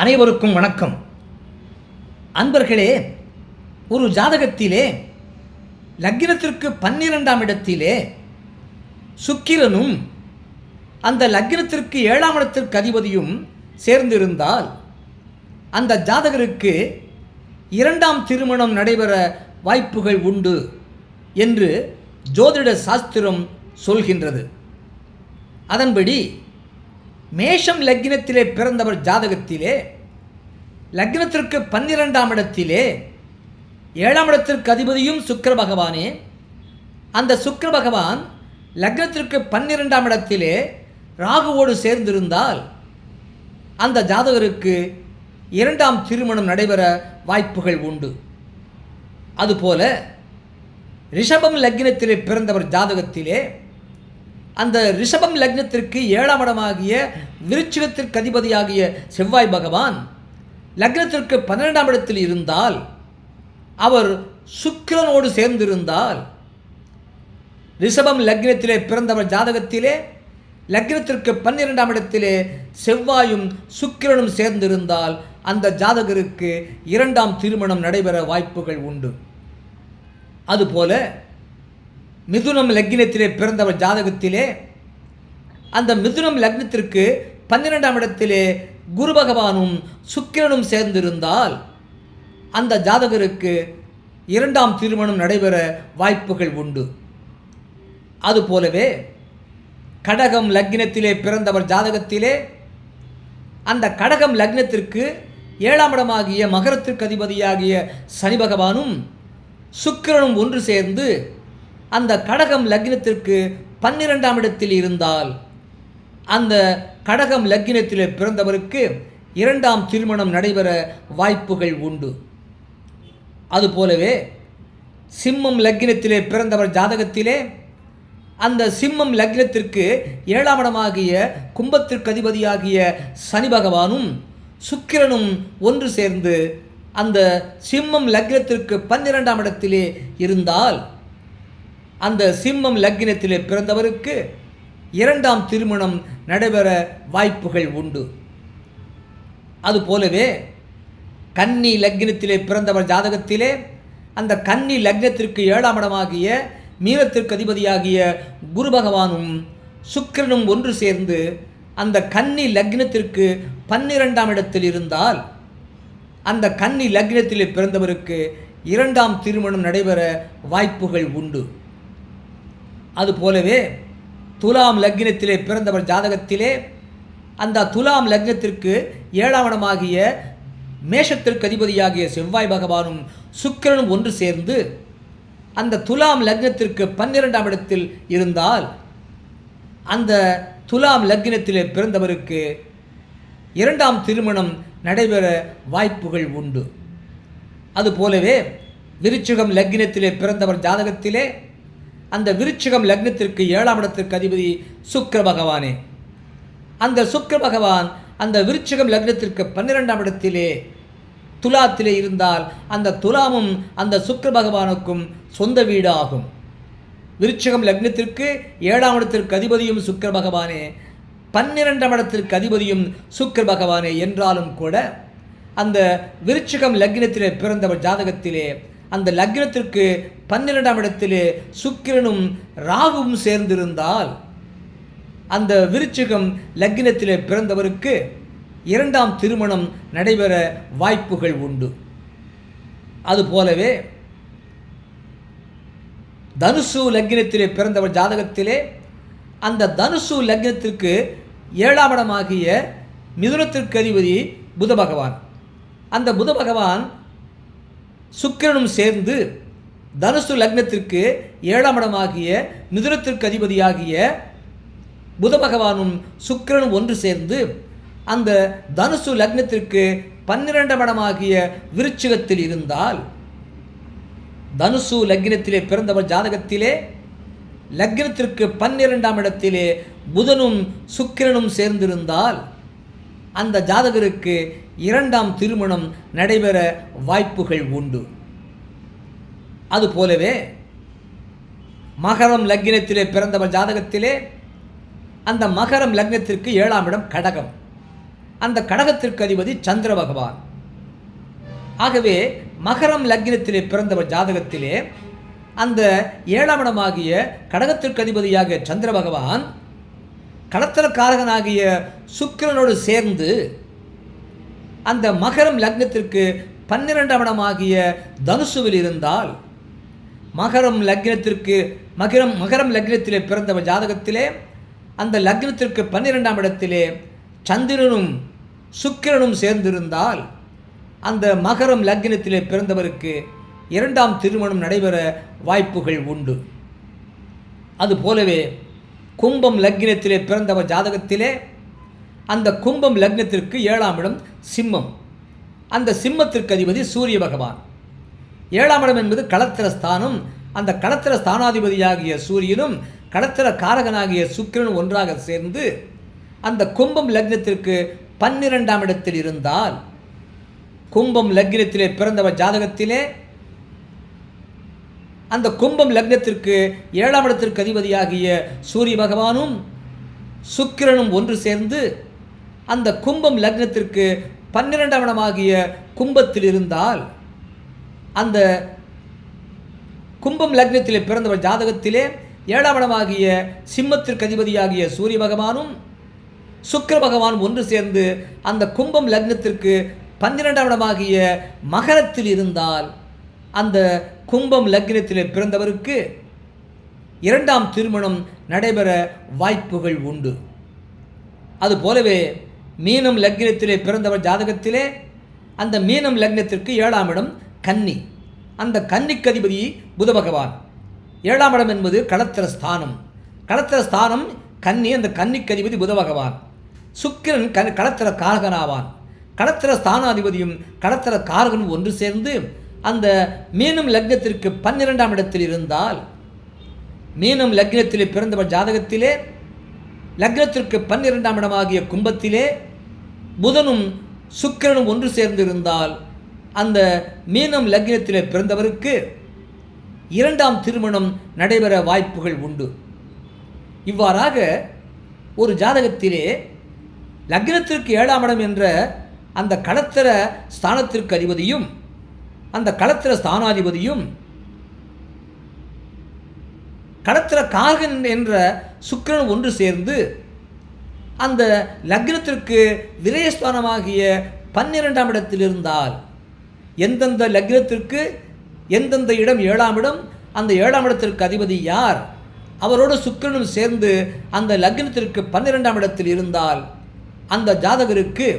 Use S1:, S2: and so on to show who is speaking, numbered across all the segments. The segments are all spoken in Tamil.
S1: அனைவருக்கும் வணக்கம். அன்பர்களே ஒரு ஜாதகத்திலே லக்கினத்திற்கு பன்னிரெண்டாம் இடத்திலே சுக்கிரனும் அந்த லக்கினத்திற்கு ஏழாம் இடத்திற்கு அதிபதியும் சேர்ந்திருந்தால் அந்த ஜாதகருக்கு இரண்டாம் திருமணம் நடைபெற வாய்ப்புகள் உண்டு என்று ஜோதிட சாஸ்திரம் சொல்கின்றது. அதன்படி மேஷம் லக்னத்திலே பிறந்தவர் ஜாதகத்திலே லக்னத்திற்கு பன்னிரெண்டாம் இடத்திலே ஏழாம் இடத்திற்கு அதிபதியும் சுக்கர பகவானே. அந்த சுக்கர பகவான் லக்னத்திற்கு பன்னிரெண்டாம் இடத்திலே ராகுவோடு சேர்ந்திருந்தால் அந்த ஜாதகருக்கு இரண்டாம் திருமணம் நடைபெற வாய்ப்புகள் உண்டு. அதுபோல ரிஷபம் லக்னத்திலே பிறந்தவர் ஜாதகத்திலே அந்த ரிஷபம் லக்னத்திற்கு ஏழாம் இடமாகிய விருச்சிகத்திற்கு அதிபதியாகிய செவ்வாய் பகவான் லக்னத்திற்கு பன்னிரெண்டாம் இடத்தில் இருந்தால் அவர் சுக்கிரனோடு சேர்ந்திருந்தால் ரிஷபம் லக்னத்திலே பிறந்தவர் ஜாதகத்திலே லக்னத்திற்கு பன்னிரெண்டாம் இடத்திலே செவ்வாயும் சுக்கிரனும் சேர்ந்திருந்தால் அந்த ஜாதகருக்கு இரண்டாம் திருமணம் நடைபெற வாய்ப்புகள் உண்டு. அதுபோல மிதுனம் லக்னத்திலே பிறந்தவர் ஜாதகத்திலே அந்த மிதுனம் லக்னத்திற்கு பன்னிரெண்டாம் இடத்திலே குரு பகவானும் சுக்கிரனும் சேர்ந்திருந்தால் அந்த ஜாதகருக்கு இரண்டாம் திருமணம் நடைபெற வாய்ப்புகள் உண்டு. அதுபோலவே கடகம் லக்னத்திலே பிறந்தவர் ஜாதகத்திலே அந்த கடகம் லக்னத்திற்கு ஏழாம் இடமாகிய மகரத்திற்கு அதிபதியாகிய சனி பகவானும் சுக்கிரனும் ஒன்று சேர்ந்து அந்த கடகம் லக்னத்திற்கு பன்னிரெண்டாம் இடத்தில் இருந்தால் அந்த கடகம் லக்னத்தில் பிறந்தவருக்கு இரண்டாம் திருமணம் நடைபெற வாய்ப்புகள் உண்டு. அதுபோலவே சிம்மம் லக்னத்திலே பிறந்தவர் ஜாதகத்திலே அந்த சிம்மம் லக்னத்திற்கு ஏழாம் இடமாகிய கும்பத்திற்கு அதிபதியாகிய சனி பகவானும் சுக்கிரனும் ஒன்று சேர்ந்து அந்த சிம்மம் லக்னத்திற்கு பன்னிரெண்டாம் இடத்திலே இருந்தால் அந்த சிம்மம் லக்னத்திலே பிறந்தவருக்கு இரண்டாம் திருமணம் நடைபெற வாய்ப்புகள் உண்டு. அதுபோலவே கன்னி லக்னத்திலே பிறந்தவர் ஜாதகத்திலே அந்த கன்னி லக்னத்திற்கு ஏழாம் இடமாகிய மீனத்திற்கு அதிபதியாகிய குரு பகவானும் சுக்கிரனும் ஒன்று சேர்ந்து அந்த கன்னி லக்னத்திற்கு பன்னிரெண்டாம் இடத்தில் இருந்தால் அந்த கன்னி லக்னத்திலே பிறந்தவருக்கு இரண்டாம் திருமணம் நடைபெற வாய்ப்புகள் உண்டு. அது போலவே துலாம் லக்னத்திலே பிறந்தவர் ஜாதகத்திலே அந்த துலாம் லக்னத்திற்கு ஏழாம் மேஷத்திற்கு அதிபதியாகிய செவ்வாய் பகவானும் சுக்கிரனும் ஒன்று சேர்ந்து அந்த துலாம் லக்னத்திற்கு பன்னிரெண்டாம் இடத்தில் இருந்தால் அந்த துலாம் லக்னத்திலே பிறந்தவருக்கு இரண்டாம் திருமணம் நடைபெற வாய்ப்புகள் உண்டு. அதுபோலவே விருச்சிகம் லக்னத்திலே பிறந்தவர் ஜாதகத்திலே அந்த விருச்சிகம் லக்னத்திற்கு ஏழாம் இடத்திற்கு அதிபதி சுக்கர பகவானே. அந்த சுக்கர பகவான் அந்த விருச்சிகம் லக்னத்திற்கு பன்னிரெண்டாம் இடத்திலே துலாத்திலே இருந்தால் அந்த துலாமும் அந்த சுக்கர பகவானுக்கும் சொந்த வீடு ஆகும் விருச்சிகம் லக்னத்திற்கு ஏழாம் இடத்திற்கு அதிபதியும் சுக்கர பகவானே பன்னிரெண்டாம் இடத்திற்கு அதிபதியும் சுக்கர பகவானே என்றாலும் கூட அந்த விருச்சிகம் லக்னத்திலே பிறந்தவர் ஜாதகத்திலே அந்த லக்னத்திற்கு பன்னிரெண்டாம் இடத்திலே சுக்கிரனும் ராகுவும் சேர்ந்திருந்தால் அந்த விருச்சிகம் லக்னத்திலே பிறந்தவருக்கு இரண்டாம் திருமணம் நடைபெற வாய்ப்புகள் உண்டு. அதுபோலவே தனுசு லக்னத்திலே பிறந்தவர் ஜாதகத்திலே அந்த தனுசு லக்னத்திற்கு ஏழாம் இடமாகிய மிதுனத்திற்கு அதிபதி புத பகவான். அந்த புத பகவான் சுக்கிரனும் சேர்ந்து தனுசு லக்னத்திற்கு ஏழாம் இடமாகிய மிதுனத்திற்கு அதிபதியாகிய புத பகவானும் சுக்கிரனும் ஒன்று சேர்ந்து அந்த தனுசு லக்னத்திற்கு பன்னிரெண்டாம் இடமாகிய விருச்சிகத்தில் இருந்தால் தனுசு லக்னத்திலே பிறந்தவர் ஜாதகத்திலே லக்னத்திற்கு பன்னிரெண்டாம் இடத்திலே புதனும் சுக்கிரனும் சேர்ந்திருந்தால் அந்த ஜாதகருக்கு இரண்டாம் திருமணம் நடைபெற வாய்ப்புகள் உண்டு. அதுபோலவே மகரம் லக்னத்திலே பிறந்தவர் ஜாதகத்திலே அந்த மகரம் லக்னத்திற்கு ஏழாம் இடம் கடகம். அந்த கடகத்திற்கு அதிபதி சந்திர பகவான். ஆகவே மகரம் லக்னத்திலே பிறந்தவர் ஜாதகத்திலே அந்த ஏழாம் இடமாகிய கடகத்திற்கு அதிபதியாக சந்திர பகவான் கடத்தலக்காரகனாகிய சுக்கிரனோடு சேர்ந்து அந்த மகரம் லக்னத்திற்கு பன்னிரெண்டாம் இடமாகிய தனுசுவில் இருந்தால் மகரம் லக்னத்திற்கு மகரம் மகரம் லக்னத்திலே பிறந்தவர் ஜாதகத்திலே அந்த லக்னத்திற்கு பன்னிரெண்டாம் இடத்திலே சந்திரனும் சுக்கிரனும் சேர்ந்திருந்தால் அந்த மகரம் லக்னத்திலே பிறந்தவருக்கு இரண்டாம் திருமணம் நடைபெற வாய்ப்புகள் உண்டு. அதுபோலவே கும்பம் லக்னத்திலே பிறந்தவர் ஜாதகத்திலே அந்த கும்பம் லக்னத்திற்கு ஏழாம் இடம் சிம்மம். அந்த சிம்மத்திற்கு அதிபதி சூரிய பகவான். ஏழாம் இடம் என்பது களத்திர ஸ்தானம். அந்த களத்திர ஸ்தானாதிபதியாகிய சூரியனும் களத்திர காரகனாகிய சுக்கிரனும் ஒன்றாக சேர்ந்து அந்த கும்பம் லக்னத்திற்கு பன்னிரெண்டாம் இடத்தில் இருந்தால் கும்பம் லக்னத்திலே பிறந்தவர் ஜாதகத்திலே அந்த கும்பம் லக்னத்திற்கு ஏழாம் இடத்திற்கு அதிபதியாகிய சூரிய பகவானும் சுக்கிரனும் ஒன்று சேர்ந்து அந்த கும்பம் லக்னத்திற்கு பன்னிரெண்டாம் இடமாகிய கும்பத்தில் இருந்தால் அந்த கும்பம் லக்னத்திலே பிறந்தவர் ஜாதகத்திலே ஏழாம் இடமாகிய சிம்மத்திற்கு அதிபதியாகிய சூரிய பகவானும் சுக்கிர பகவான் ஒன்று சேர்ந்து அந்த கும்பம் லக்னத்திற்கு பன்னிரெண்டாம் இடமாகிய மகரத்தில் இருந்தால் அந்த கும்பம் லக்னத்தில் பிறந்தவருக்கு இரண்டாம் திருமணம் நடைபெற வாய்ப்புகள் உண்டு. அதுபோலவே மீனம் லக்னத்திலே பிறந்தவர் ஜாதகத்திலே அந்த மீனம் லக்னத்திற்கு ஏழாம் இடம் கன்னி. அந்த கன்னிக்கு அதிபதி புத பகவான். ஏழாம் இடம் என்பது களத்திர ஸ்தானம். களத்திர ஸ்தானம் கன்னி அந்த கன்னிக்கு அதிபதி புத பகவான். சுக்கிரன் கன் களத்திர காரகனாவான். களத்திர ஸ்தானாதிபதியும் களத்திர காரகனும் ஒன்று சேர்ந்து அந்த மீனம் லக்னத்திற்கு பன்னிரெண்டாம் இடத்தில் இருந்தால் மீனம் லக்னத்திலே பிறந்தவர் ஜாதகத்திலே லக்னத்திற்கு பன்னிரெண்டாம் இடமாகிய கும்பத்திலே புதனும் சுக்கிரனும் ஒன்று சேர்ந்திருந்தால் அந்த மீனம் லக்னத்திலே பிறந்தவருக்கு இரண்டாம் திருமணம் நடைபெற வாய்ப்புகள் உண்டு. இவ்வாறாக ஒரு ஜாதகத்திலே லக்னத்திற்கு ஏழாம் இடம் என்ற அந்த கடத்தர ஸ்தானத்திற்கு அதிபதியும் அந்த களத்திர ஸ்தானாதிபதியும் களத்திர கார்கன் என்ற சுக்கிரன் ஒன்று சேர்ந்து அந்த லக்னத்திற்கு விரயஸ்தானமாகிய பன்னிரெண்டாம் இடத்தில் இருந்தால் எந்தெந்த லக்னத்திற்கு எந்தெந்த இடம் ஏழாம் இடம் அந்த ஏழாம் இடத்திற்கு அதிபதி யார்? அவரோடு சுக்கிரனும் சேர்ந்து அந்த லக்னத்திற்கு பன்னிரெண்டாம் இடத்தில் இருந்தால் அந்த ஜாதகருக்கு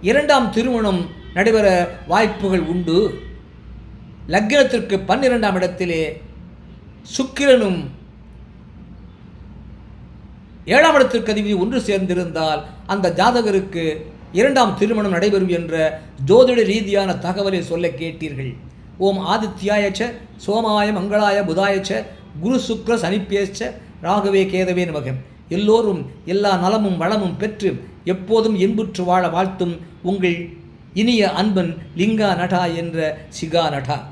S1: இரண்டாம் திருமணம் நடைபெற வாய்ப்புகள் உண்டு. லக்னத்திற்கு பன்னிரெண்டாம் இடத்திலே சுக்கிரனும் ஏழாம் இடத்திற்கு அதிபதி ஒன்று சேர்ந்திருந்தால் அந்த ஜாதகருக்கு இரண்டாம் திருமணம் நடைபெறும் என்ற ஜோதிட ரீதியான தகவலை சொல்ல கேட்டீர்கள். ஓம் ஆதித்யாயச்ச சோமாய மங்களாய புதாயச்ச குரு சுக்ர சனிப்பேச்ச ராகவே கேதவே நமகம் எல்லோரும் எல்லா நலமும் வளமும் பெற்று எப்போதும் இன்புற்று வாழ வாழ்த்தும் உங்கள் இனிய அன்பன் லிங்கா நடா என்ற சிகா நடா